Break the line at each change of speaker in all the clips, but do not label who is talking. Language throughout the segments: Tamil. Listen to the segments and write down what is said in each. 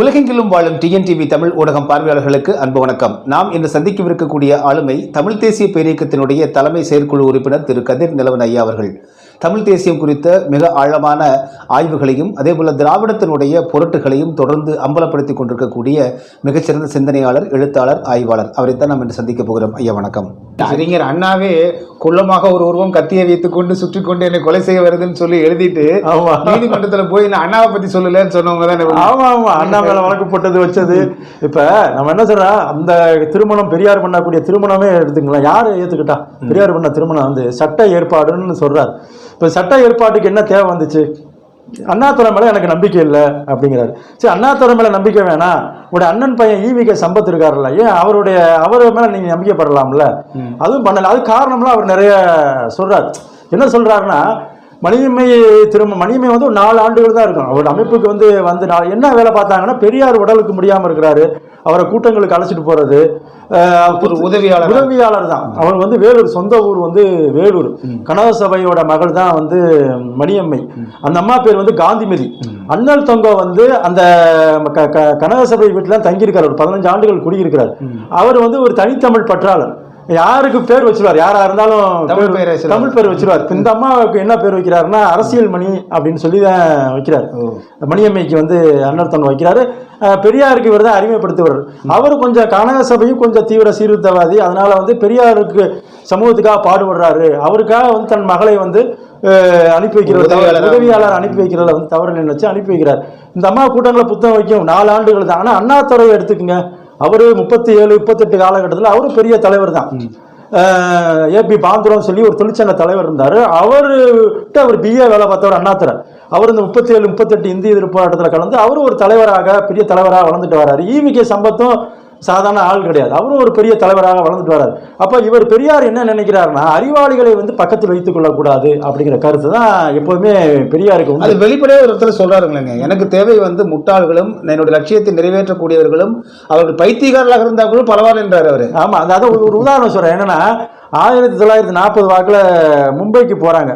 உலகெங்கிலும் வாழும் டிஎன்டிவி தமிழ் ஊடகம் பார்வையாளர்களுக்கு அன்பு வணக்கம். நாம் இன்று சந்திக்கவிருக்கக்கூடிய ஆளுமை தமிழ் தேசிய பேரியக்கத்தினுடைய தலைமை செயற்குழு உறுப்பினர் திரு கதிர் நிலவன் ஐயா அவர்கள். தமிழ் தேசியம் குறித்த மிக ஆழமான ஆய்வுகளையும் அதேபோல திராவிடத்தினுடைய பொருட்டுகளையும் தொடர்ந்து அம்பலப்படுத்திக் கொண்டிருக்கக்கூடிய மிகச்சிறந்த சிந்தனையாளர் எழுத்தாளர் ஆய்வாளர். அவரைத்தான் நாம் இன்று சந்திக்க போகிறோம். ஐயா வணக்கம். அறிஞர் அண்ணாவே குள்ளமாக ஒரு உருவம் கத்தியை வைத்துக் கொண்டு சுற்றி கொண்டு என்னை கொலை செய்ய வருதுன்னு சொல்லி எழுதிட்டு நீதிமன்றத்துல போய் நான் அண்ணாவை பத்தி சொல்லலன்னு சொன்னவங்க தான்
ஆமா ஆமா. அண்ணா மேல வழக்கு போட்டது வச்சது. இப்ப நம்ம என்ன சொல்றோம் அந்த திருமணம் பெரியார் பண்ணக்கூடிய திருமணமே எடுத்துக்கலாம். யாரு ஏத்துக்கிட்டா? பெரியார் பண்ண திருமணம் வந்து சட்ட ஏற்பாடுன்னு சொல்றாரு. இப்ப சட்ட ஏற்பாட்டுக்கு என்ன தேவை வந்துச்சு? அண்ணாதுரை மேல எனக்கு நம்பிக்கை இல்லை அப்படிங்கிறாரு. சரி அண்ணாதுரை மேல நம்பிக்கை வேணாம் உடைய அண்ணன் பையன் ஈவிகே சம்பத் இருக்காருல்ல ஏன் அவருடைய அவர் மேல நீங்க நம்பிக்கை படலாம்ல அதுவும் பண்ணல. அது காரணம்லாம் அவர் நிறைய சொல்றாரு. என்ன சொல்றாருன்னா மணியம்மை திரும்ப மணியம்மை வந்து ஒரு நாலு ஆண்டுகள் தான் இருக்கும். அவரோட அமைப்புக்கு வந்து வந்து நாலு என்ன வேலை பார்த்தாங்கன்னா பெரியார் உடலுக்கு முடியாம இருக்கிறாரு. அவரை கூட்டங்களுக்கு அழைச்சிட்டு போறது
ஒரு உதவியாளர்.
உதவியாளர் தான். அவர் வந்து வேலூர் சொந்த ஊர் வந்து வேலூர். கனக சபையோட மகள் தான் வந்து மணியம்மை. அந்த அம்மா பேர் வந்து காந்திமதி. அண்ணல் தொங்கோ வந்து அந்த கனக சபை வீட்டில் தங்கியிருக்காரு. ஒரு பதினஞ்சு ஆண்டுகள் குடியிருக்கிறார். அவர் வந்து ஒரு தனித்தமிழ் பற்றாளர். யாருக்கு பேர் வச்சிருவார்? யாரா இருந்தாலும்
தமிழ்
பேர். தமிழ் பேர் வச்சிருவார். இந்த அம்மாவுக்கு என்ன பேர் வைக்கிறாருன்னா அரசியல் மணி அப்படின்னு சொல்லி தான் வைக்கிறார் மணியம்மைக்கு வந்து அன்னர்த்தம் வைக்கிறாரு. பெரியாருக்கு இவர் தான் அறிமுகப்படுத்துவார் அவர் கொஞ்சம் கனக சபையும் கொஞ்சம் தீவிர சீர்திருத்தவாதி. அதனால வந்து பெரியாருக்கு சமூகத்துக்காக பாடுபடுறாரு. அவருக்காக வந்து தன் மகளை வந்து அனுப்பி வைக்கிறார்
உதவியாளரா.
அனுப்பி வைக்கிறதுல வந்து தவறு நினைச்சு அனுப்பி வைக்கிறார். இந்த அம்மா கூட்டங்களை புத்தகம் வைக்கும். நாலு ஆண்டுகள் தான். ஆனால் அண்ணாதுறையை எடுத்துக்கங்க. அவரு முப்பத்தி ஏழு முப்பத்தெட்டு காலகட்டத்தில் அவரும் பெரிய தலைவர் தான். ஏபி பாந்துரம் சொல்லி ஒரு தொழிற்சங்க தலைவர் இருந்தார். அவர்கிட்ட அவர் பிஏ வேலை பார்த்தவர் அண்ணாதுரை. அவர் இந்த முப்பத்தி ஏழு முப்பத்தெட்டு இந்திய எதிர்ப்பு போராட்டத்தில் கலந்து அவரும் ஒரு தலைவராக பெரிய தலைவராக வளர்ந்துட்டு வராரு. ஈவிகே சம்பத்தும் சாதாரண ஆள் கிடையாது. அவரும் ஒரு பெரிய தலைவராக வளர்ந்துட்டு வராரு அப்போ இவர் பெரியார் என்ன நினைக்கிறாருன்னா அறிவாளிகளை வந்து பக்கத்தில் வைத்துக் கொள்ளக்கூடாது அப்படிங்கிற கருத்து தான் எப்போதுமே பெரியாருக்கு உண்டு.
அது வெளிப்படையாக ஒரு இடத்துல சொல்றாருங்களேங்க. எனக்கு தேவை வந்து முட்டாள்களும் என்னுடைய லட்சியத்தை நிறைவேற்றக்கூடியவர்களும் அவர்கள் பைத்தியக்காரர்களாக இருந்தால் கூட பரவாயில்லன்றார் அவரு.
ஆமா அதாவது ஒரு உதாரணம் சொல்றேன். என்னன்னா ஆயிரத்தி தொள்ளாயிரத்தி நாற்பது வாக்குல மும்பைக்கு போறாங்க.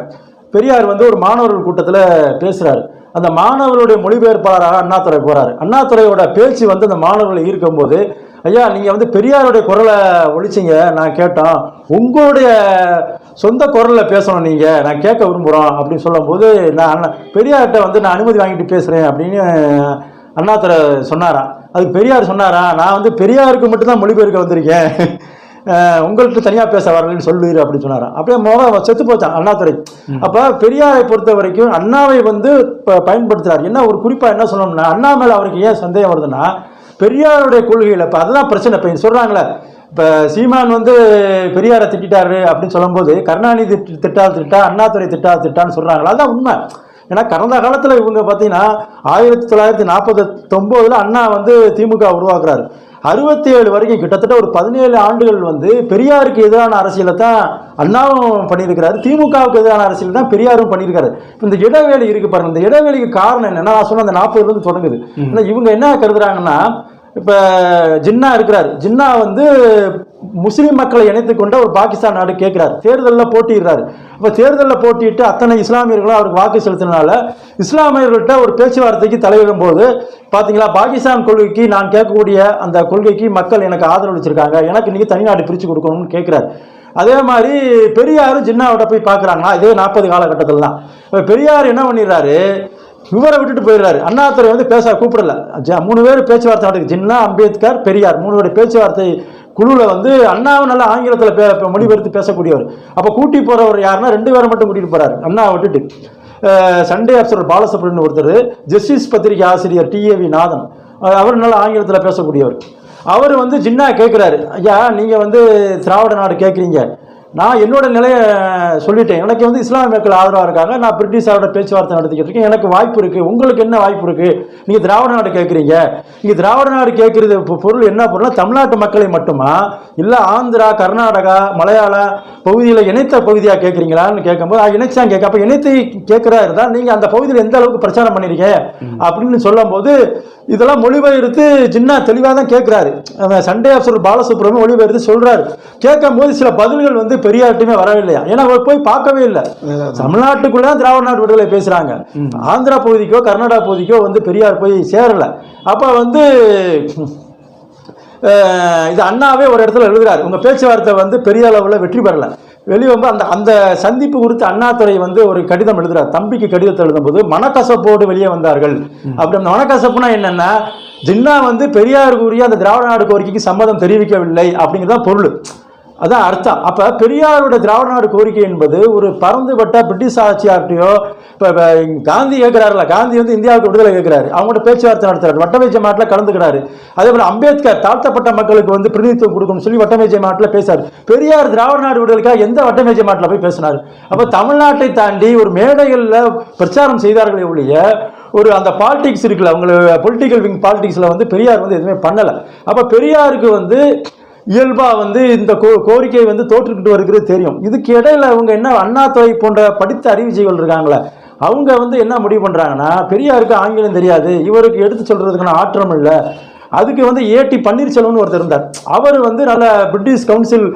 பெரியார் வந்து ஒரு மாணவர்கள் கூட்டத்துல பேசுறாரு. அந்த மாணவர்களுடைய மொழிபெயர்ப்பாளராக அண்ணாதுரை போறாரு. அண்ணாதுரையோட பேச்சு வந்து அந்த மாணவர்களை ஈர்க்கும் போது ஐயா நீங்க வந்து பெரியாருடைய குரலை ஒழிச்சிங்க. நான் கேட்டோம் உங்களுடைய சொந்த குரல்ல பேசணும் நீங்க. நான் கேட்க விரும்புறோம் அப்படின்னு சொல்லும்போது நான் அண்ணா பெரியார்கிட்ட வந்து நான் அனுமதி வாங்கிட்டு பேசுறேன் அப்படின்னு அண்ணாதுரை சொன்னாராம் அதுக்கு பெரியார் சொன்னாரா? நான் வந்து பெரியாருக்கு மட்டும்தான் மொழிபெயர்க்க வந்திருக்கேன். உங்கள்கிட்ட தனியாக பேச வரலன்னு சொல்லுவீர் அப்படின்னு சொன்னாராம் அப்படியே முகம் செத்து போச்சான் அண்ணாதுரை. அப்போ பெரியாரை பொறுத்த வரைக்கும் அண்ணாவை வந்து ப- பயன்படுத்துறாரு. என்ன ஒரு குறிப்பாக என்ன சொல்லணும்னா அண்ணா மேலே அவருக்கு ஏன் சந்தேகம் வருதுன்னா பெரியாருடைய கொள்கையில் இப்போ அதுதான் பிரச்சனை. இப்போ சொல்கிறாங்களே இப்போ சீமான் வந்து பெரியாரை திட்டாரு அப்படின்னு சொல்லும்போது கருணாநிதி திட்டு- திட்டால் திட்டா அண்ணாதுரை திட்டால் திட்டான்னு சொல்கிறாங்களா அதுதான் உண்மை. ஏன்னா கடந்த காலத்தில் இவங்க பார்த்தீங்கன்னா ஆயிரத்தி தொள்ளாயிரத்தி நாற்பத்தொம்போதில் அண்ணா வந்து திமுக உருவாக்குறாரு. அறுபத்தி ஏழு வரைக்கும் கிட்டத்தட்ட ஒரு பதினேழு ஆண்டுகள் வந்து பெரியாருக்கு எதிரான அரசியலை தான் அண்ணாவும் பண்ணியிருக்கிறாரு. திமுகவுக்கு எதிரான அரசியல் தான் பெரியாரும் பண்ணியிருக்காரு. இந்த இடைவேளை இருக்கு பாருங்க. இந்த இடைவேளைக்கு காரணம் என்னன்னா நான் சொன்ன அந்த நாற்பதுல இருந்து தொடங்குது. இவங்க என்ன கருதுறாங்கன்னா இப்ப ஜின்னா இருக்கிறார். ஜின்னா வந்து முஸ்லீம் மக்களை இணைத்து கொண்ட ஒரு பாகிஸ்தான் நாடு கேட்கிறார். தேர்தலில் போட்டிடுறாரு இப்போ தேர்தலில் போட்டியிட்டு அத்தனை இஸ்லாமியர்களும் அவருக்கு வாக்கு செலுத்தினால இஸ்லாமியர்கள்ட்ட ஒரு பேச்சுவார்த்தைக்கு தலையிடும் போது பாத்தீங்களா பாகிஸ்தான் கொள்கைக்கு நான் கேட்கக்கூடிய அந்த கொள்கைக்கு மக்கள் எனக்கு ஆதரவு வச்சிருக்காங்க எனக்கு நீங்க தனிநாடு பிரிச்சு கொடுக்கணும்னு கேட்கிறாரு. அதே மாதிரி பெரியாரும் ஜின்னாவோட போய் பார்க்குறாங்கன்னா இதே நாற்பது காலகட்டத்தில் தான். இப்போ பெரியார் என்ன பண்ணிடுறாரு? இவரை விட்டுட்டு போயிடுறாரு. அண்ணாத்துறை வந்து பேச கூப்பிடல. மூணு பேர் பேச்சுவார்த்தை நடக்குது. ஜின்னா அம்பேத்கர் பெரியார் மூணு பேர் பேச்சுவார்த்தை குழுவில் வந்து அண்ணாவும் நல்லா ஆங்கிலத்தில் பே பே- மொழிபெயர்த்து பேசக்கூடியவர். அப்போ கூட்டி போகிறவர் யாருன்னா ரெண்டு பேரை மட்டும் கூட்டிகிட்டு போகிறார் அண்ணா விட்டுட்டு. சண்டே அப்சர் பாலசுப்ரமணியன் ஒருத்தர் ஜஸ்டிஸ் பத்திரிகை ஆசிரியர் டிஏவி நாதன் அவர் நல்லா ஆங்கிலத்தில் பேசக்கூடியவர். அவர் வந்து ஜின்னா கேட்குறாரு ஐயா நீங்கள் வந்து திராவிட நாடு கேட்குறீங்க நான் என்னோட நிலையை சொல்லிட்டேன். எனக்கு வந்து இஸ்லாமிய மக்கள் ஆதரவாக இருக்காங்க. நான் பிரிட்டிஷாரோட பேச்சுவார்த்தை நடத்திக்கிட்டு இருக்கேன். எனக்கு வாய்ப்பு இருக்குது உங்களுக்கு என்ன வாய்ப்பு இருக்குது நீங்கள் திராவிட நாடு கேட்குறீங்க. நீங்கள் திராவிட நாடு கேட்குறது பொருள் என்ன பொருள்னா தமிழ்நாட்டு மக்களை மட்டுமா? இல்லை ஆந்திரா கர்நாடகா மலையாள பகுதியில் இணைத்த பகுதியாக கேட்குறீங்களான்னு கேட்கும்போது "ஆ, இணைச்சாங்க கேட்க. அப்போ இணைத்து கேட்குறா இருந்தால் நீங்கள் அந்த பகுதியில் எந்த அளவுக்கு பிரச்சாரம் பண்ணிருக்கீங்க? அப்படின்னு சொல்லும்போது இதெல்லாம் மொழிபெயர்த்து சின்ன தெளிவாக தான் கேட்குறாரு சண்டே ஆஃபீஸர் பாலசுப்ரமணியம் மொழிபெயர்த்து சொல்றாரு. கேட்கும் போது சில பதில்கள் வந்து பெரியார்ட்டுமே வரவில்லையா? ஏன்னா அவர் போய் பார்க்கவே இல்லை. தமிழ்நாட்டுக்குள்ள தான் திராவிட நாடு விடுதலை பேசுறாங்க. ஆந்திரா பகுதிக்கோ கர்நாடகா பகுதிக்கோ வந்து பெரியார் போய் சேரல. அப்ப வந்து இது அண்ணாவே ஒரு இடத்துல எழுதுறாரு. உங்க பேச்சுவார்த்தை வந்து பெரிய அளவில் வெற்றி பெறல. வெளியே வந்து அந்த அந்த சந்திப்பு குறித்து அண்ணாதுரை வந்து ஒரு கடிதம் எழுதுறார். தம்பிக்கு கடிதத்தை எழுதும்போது மனக்கசப்போடு வெளியே வந்தார்கள். அப்படி அந்த மனக்கசப்புனா என்னன்னா ஜின்னா வந்து பெரியார் கூறிய அந்த திராவிட நாடு கோரிக்கைக்கு சம்மதம் தெரிவிக்கவில்லை அப்படிங்கிறது தான் பொருள். அதான் அர்த்தம். அப்போ பெரியாரோட திராவிட நாடு கோரிக்கை என்பது ஒரு பறந்துபட்ட பிரிட்டிஷ் ஆட்சியார்ட்டையோ இப்போ காந்தி கேட்குறாருல காந்தி வந்து இந்தியாவுக்கு விடுதலை கேட்குறாரு அவங்கள்ட்ட பேச்சுவார்த்தை நடத்துறாரு. வட்டமேஜை மாட்டில் கலந்துக்கிறாரு. அதே போல் அம்பேத்கர் தாழ்த்தப்பட்ட மக்களுக்கு வந்து பிரதிநிதித்துவம் கொடுக்கணும்னு சொல்லி வட்டமேஜை மாட்டில் பேசார். பெரியார் திராவிட நாடு விடுதலைக்காக எந்த வட்டமேஜை மாட்டில் போய் பேசினார்? அப்போ தமிழ்நாட்டை தாண்டி ஒரு மேடைகளில் பிரச்சாரம் செய்தார்களே ஒழிய ஒரு அந்த பாலிடிக்ஸ் இருக்குல்ல அவங்கள பொலிட்டிக்கல் விங் பாலிடிக்ஸில் வந்து பெரியார் வந்து எதுவுமே பண்ணலை. அப்போ பெரியாருக்கு வந்து இயல்பாக வந்து இந்த கோ கோரிக்கை வந்து தோற்றுக்கிட்டு வருகிறது தெரியும். இதுக்கு இடையில அவங்க என்ன அண்ணாத்துறை போன்ற படித்த அறிவிஜைகள் இருக்காங்களே அவங்க வந்து என்ன முடிவு பண்ணுறாங்கன்னா பெரியாருக்கு ஆங்கிலம் தெரியாது இவருக்கு எடுத்து சொல்கிறதுக்கான ஆற்றம் இல்லை அதுக்கு வந்து ஏடி பன்னீர்செல்வம்னு ஒருத்தர் இருந்தார். அவர் வந்து நல்ல பிரிட்டிஷ் கவுன்சில்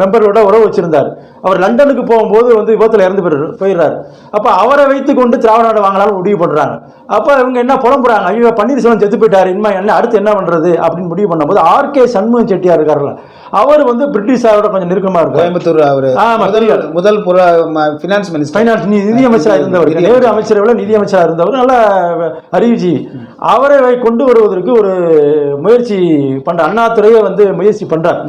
மெம்பரோட உறவு வச்சிருந்தார். அவர் லண்டனுக்கு போகும்போது வந்து விபத்தில் இறந்து போயிரு- போயிடுறாரு. அப்போ அவரை வைத்துக்கொண்டு திராவிட நாடு வாங்கலாம்னு முடிவு பண்ணுறாங்க அப்போ இவங்க என்ன புலம்புறாங்க? ஐயோ பன்னீர்செல்வம் செத்து போயிட்டார். இனிமே என்ன அடுத்து என்ன பண்ணுறது அப்படின்னு முடிவு பண்ணும்போது ஆர்கே சண்முகம் செட்டியார் இருக்காருல்ல அவர் வந்து பிரிட்டிஷாரோட கொஞ்சம் நெருக்கமாக இருக்கார்.
கோயம்புத்தூர் அவர். முதல். முதல் புற ஃபினான்ஸ் மினிஸ்டர்
ஃபைனான்ஸ் நிதி நிதியமைச்சராக இருந்தவர்.
நிதி
நேரு அமைச்சரை. விட நிதியமைச்சராக இருந்தவர். நல்ல அறிவிஜி. அவரை கொண்டு வருவதற்கு ஒரு முயற்சி பண்ற அண்ணாதுரையை வந்து முயற்சி பண்றார்.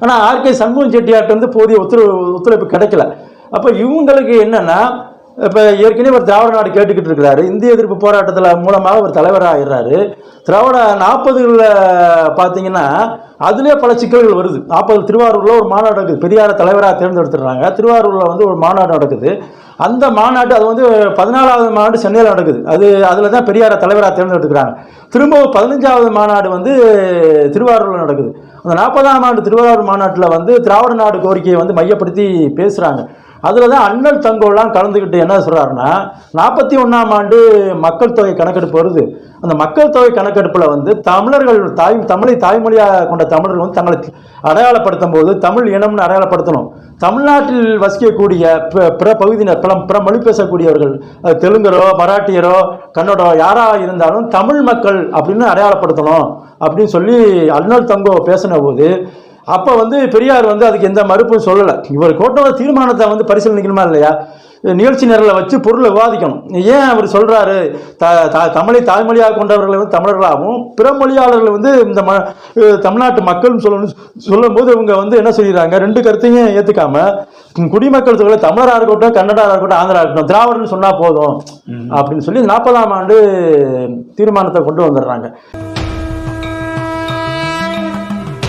ஆனா ஆர்கே சண்முகம் செட்டியார்ட்ட வந்து போதிய ஒத்துழைப்பு ஒத்துழைப்பு கிடைக்கல. அப்ப இவங்களுக்கு என்னன்னா இப்போ ஏற்கனவே ஒரு திராவிட நாடு கேட்டுக்கிட்டு இருக்கிறாரு. இந்திய எதிர்ப்பு போராட்டத்தில் மூலமாக ஒரு தலைவராக ஆயிடுறாரு திராவிட நாற்பதுகளில் பார்த்தீங்கன்னா அதுலேயே பல சிக்கல்கள் வருது. நாற்பது திருவாரூரில் ஒரு மாநாடு நடக்குது. பெரியார தலைவராக தேர்ந்தெடுத்துடுறாங்க. திருவாரூரில் வந்து ஒரு மாநாடு நடக்குது. அந்த மாநாடு அது வந்து பதினாலாவது மாநாடு சென்னையில் நடக்குது. அது அதில் தான் பெரியார தலைவராக தேர்ந்தெடுத்துக்கிறாங்க. திரும்ப பதினஞ்சாவது மாநாடு வந்து திருவாரூரில் நடக்குது. அந்த நாற்பதாம் ஆண்டு திருவாரூர் மாநாட்டில் வந்து திராவிட நாடு கோரிக்கையை வந்து மையப்படுத்தி பேசுகிறாங்க அதில் தான் அண்ணல் தங்கோலாம் கலந்துக்கிட்டு என்ன சொல்கிறாருன்னா நாற்பத்தி ஒன்றாம் ஆண்டு மக்கள் தொகை கணக்கெடுப்பு வருது. அந்த மக்கள் தொகை கணக்கெடுப்பில் வந்து தமிழர்கள் தாய் தமிழை தாய்மொழியாக கொண்ட தமிழர்கள் வந்து தங்களை அடையாளப்படுத்தும் போது தமிழ் இனம்னு அடையாளப்படுத்தணும். தமிழ்நாட்டில் வசிக்கக்கூடிய பிற- பிற பகுதியினர் பிற பிற மொழி பேசக்கூடியவர்கள் தெலுங்கரோ மராட்டியரோ கன்னடோ யாராக இருந்தாலும் தமிழ் மக்கள் அப்படின்னு அடையாளப்படுத்தணும் அப்படின்னு சொல்லி அண்ணல் தங்கோ பேசின போது அப்போ வந்து பெரியார் வந்து அதுக்கு எந்த மறுப்பும் சொல்லலை. இவர் கோட்டோட தீர்மானத்தை வந்து பரிசீலனிக்கணுமா இல்லையா? நிகழ்ச்சி நேரில் வச்சு பொருளை விவாதிக்கணும். ஏன் அவர் சொல்றாரு? த த- தமிழை தாய்மொழியாக கொண்டவர்களை வந்து தமிழர்களாகவும் பிற மொழியாளர்கள் வந்து இந்த ம தமிழ்நாட்டு மக்கள்னு சொல்லணும் சொல்லும்போது இவங்க வந்து என்ன சொல்லிடுறாங்க? ரெண்டு கருத்தையும் ஏற்றுக்காம குடிமக்கள் தொகை தமிழராக இருக்கட்டும் கன்னடாக இருக்கட்டும் ஆந்திரா இருக்கட்டும் திராவிடன்னு சொன்னா போதும். அப்படின்னு சொல்லி நாற்பதாம் ஆண்டு தீர்மானத்தை கொண்டு வந்துடுறாங்க.